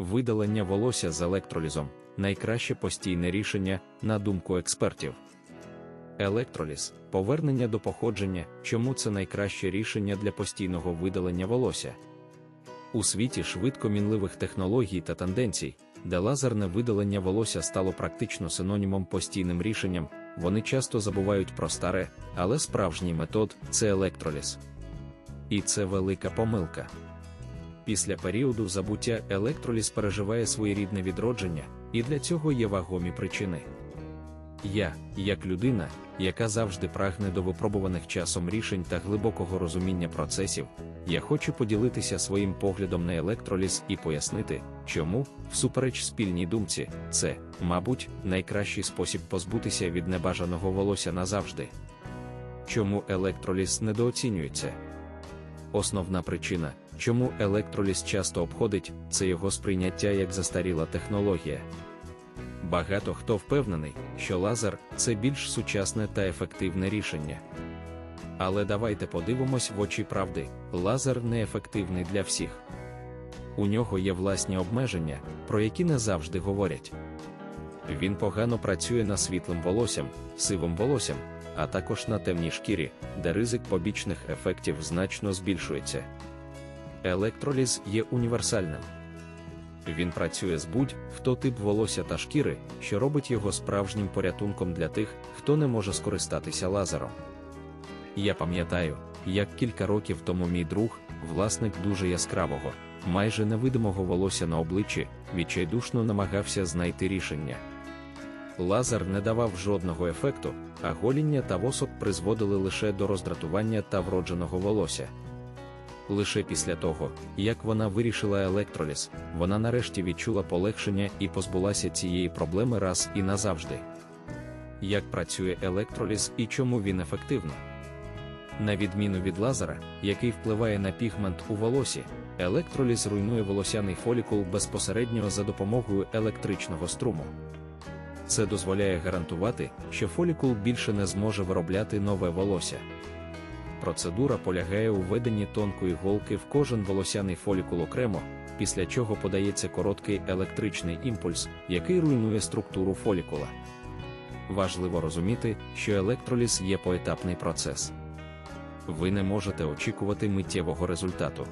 видалення волосся з електролізом найкраще постійне рішення, на думку експертів. Електроліз повернення до походження, чому це найкраще рішення для постійного видалення волосся. У світі швидко мінливих технологій та тенденцій, де лазерне видалення волосся стало практично синонімом постійним рішенням, вони часто забувають про старе, але справжній метод це електроліз. І це велика помилка. Після періоду забуття електроліз переживає своєрідне відродження, і для цього є вагомі причини. Я, як людина, яка завжди прагне до випробуваних часом рішень та глибокого розуміння процесів, я хочу поділитися своїм поглядом на електроліз і пояснити, чому, всупереч спільній думці, це, мабуть, найкращий спосіб позбутися від небажаного волосся назавжди. Чому електроліз недооцінюється? Основна причина, чому електроліз часто обходить, це його сприйняття як застаріла технологія. Багато хто впевнений, що лазер це більш сучасне та ефективне рішення. Але давайте подивимось в очі правди: лазер неефективний для всіх. У нього є власні обмеження, про які не завжди говорять. Він погано працює на світлим волоссям, сивим волоссям, а також на темній шкірі, де ризик побічних ефектів значно збільшується. Електроліз є універсальним. Він працює з будь-хто тип волосся та шкіри, що робить його справжнім порятунком для тих, хто не може скористатися лазером. Я пам'ятаю, як кілька років тому мій друг, власник дуже яскравого, майже невидимого волосся на обличчі, відчайдушно намагався знайти рішення. Лазер не давав жодного ефекту, а гоління та восок призводили лише до роздратування та вродженого волосся. Лише після того, як вона вирішила електроліз, вона нарешті відчула полегшення і позбулася цієї проблеми раз і назавжди. Як працює електроліз і чому він ефективно? На відміну від лазера, який впливає на пігмент у волосі, електроліз руйнує волосяний фолікул безпосередньо за допомогою електричного струму. Це дозволяє гарантувати, що фолікул більше не зможе виробляти нове волосся. Процедура полягає у введенні тонкої голки в кожен волосяний фолікул окремо, після чого подається короткий електричний імпульс, який руйнує структуру фолікула. Важливо розуміти, що електроліз є поетапний процес. Ви не можете очікувати миттєвого результату.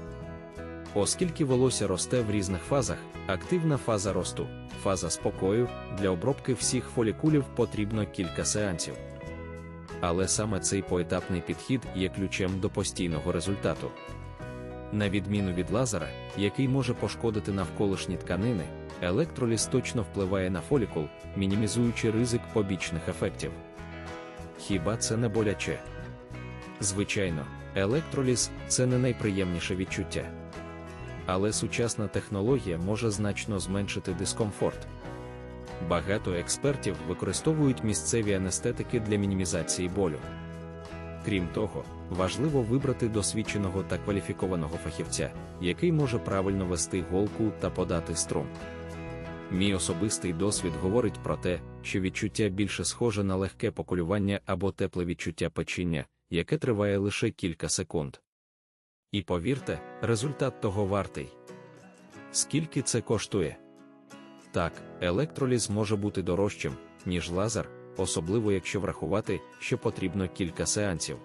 Оскільки волосся росте в різних фазах, активна фаза росту, фаза спокою, для обробки всіх фолікулів потрібно кілька сеансів. Але саме цей поетапний підхід є ключем до постійного результату. На відміну від лазера, який може пошкодити навколишні тканини, електроліз точно впливає на фолікул, мінімізуючи ризик побічних ефектів. Хіба це не боляче? Звичайно, електроліз це не найприємніше відчуття. Але сучасна технологія може значно зменшити дискомфорт. Багато експертів використовують місцеві анестетики для мінімізації болю. Крім того, важливо вибрати досвідченого та кваліфікованого фахівця, який може правильно вести голку та подати струм. Мій особистий досвід говорить про те, що відчуття більше схоже на легке поколювання або тепле відчуття печіння, яке триває лише кілька секунд. І повірте, результат того вартий. Скільки це коштує? Так, електроліз може бути дорожчим, ніж лазер, особливо якщо врахувати, що потрібно кілька сеансів.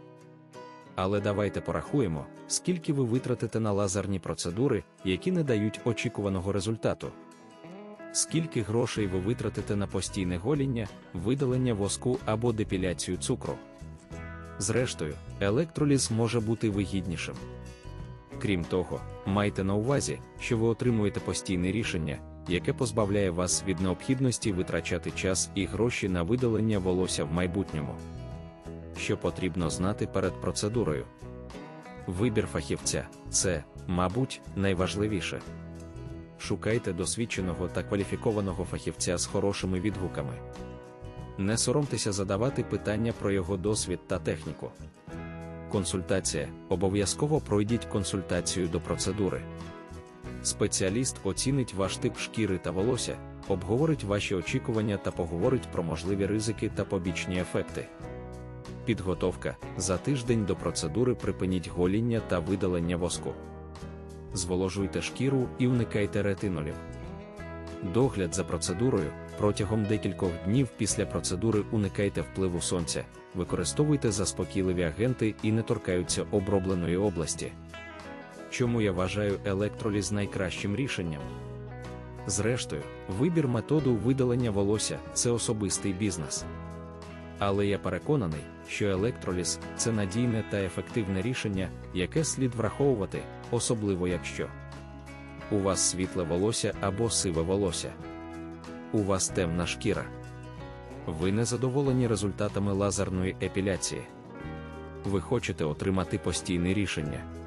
Але давайте порахуємо, скільки ви витратите на лазерні процедури, які не дають очікуваного результату. Скільки грошей ви витратите на постійне гоління, видалення воску або депіляцію цукру. Зрештою, електроліз може бути вигіднішим. Крім того, майте на увазі, що ви отримуєте постійне рішення, яке позбавляє вас від необхідності витрачати час і гроші на видалення волосся в майбутньому. Що потрібно знати перед процедурою? Вибір фахівця це, мабуть, найважливіше. Шукайте досвідченого та кваліфікованого фахівця з хорошими відгуками. Не соромтеся задавати питання про його досвід та техніку. Консультація обов'язково пройдіть консультацію до процедури. Спеціаліст оцінить ваш тип шкіри та волосся, обговорить ваші очікування та поговорить про можливі ризики та побічні ефекти. Підготовка за тиждень до процедури припиніть гоління та видалення воску. Зволожуйте шкіру і уникайте ретинолів. Догляд за процедурою протягом декількох днів після процедури уникайте впливу сонця, використовуйте заспокійливі агенти і не торкаються обробленої області. Чому я вважаю електроліз найкращим рішенням? Зрештою, вибір методу видалення волосся це особистий бізнес. Але я переконаний, що електроліз це надійне та ефективне рішення, яке слід враховувати, особливо якщо у вас світле волосся або сиве волосся. У вас темна шкіра. Ви не задоволені результатами лазерної епіляції. Ви хочете отримати постійне рішення.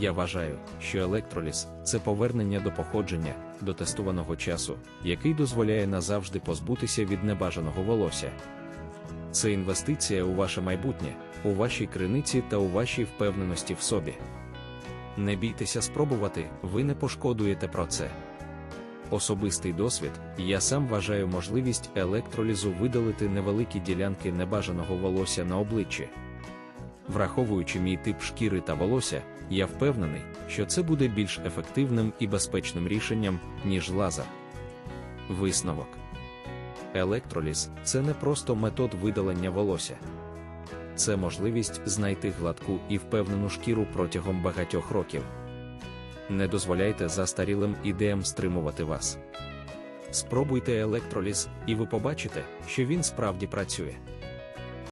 Я вважаю, що електроліз це повернення до походження, до тестуваного часу, який дозволяє назавжди позбутися від небажаного волосся. Це інвестиція у ваше майбутнє, у вашій криниці та у вашій впевненості в собі. Не бійтеся спробувати, ви не пошкодуєте про це. Особистий досвід, я сам вважаю можливість електролізу видалити невеликі ділянки небажаного волосся на обличчі. Враховуючи мій тип шкіри та волосся, я впевнений, що це буде більш ефективним і безпечним рішенням, ніж лазер. Висновок Електроліз це не просто метод видалення волосся. Це можливість знайти гладку і впевнену шкіру протягом багатьох років. Не дозволяйте застарілим ідеям стримувати вас. Спробуйте електроліз, і ви побачите, що він справді працює.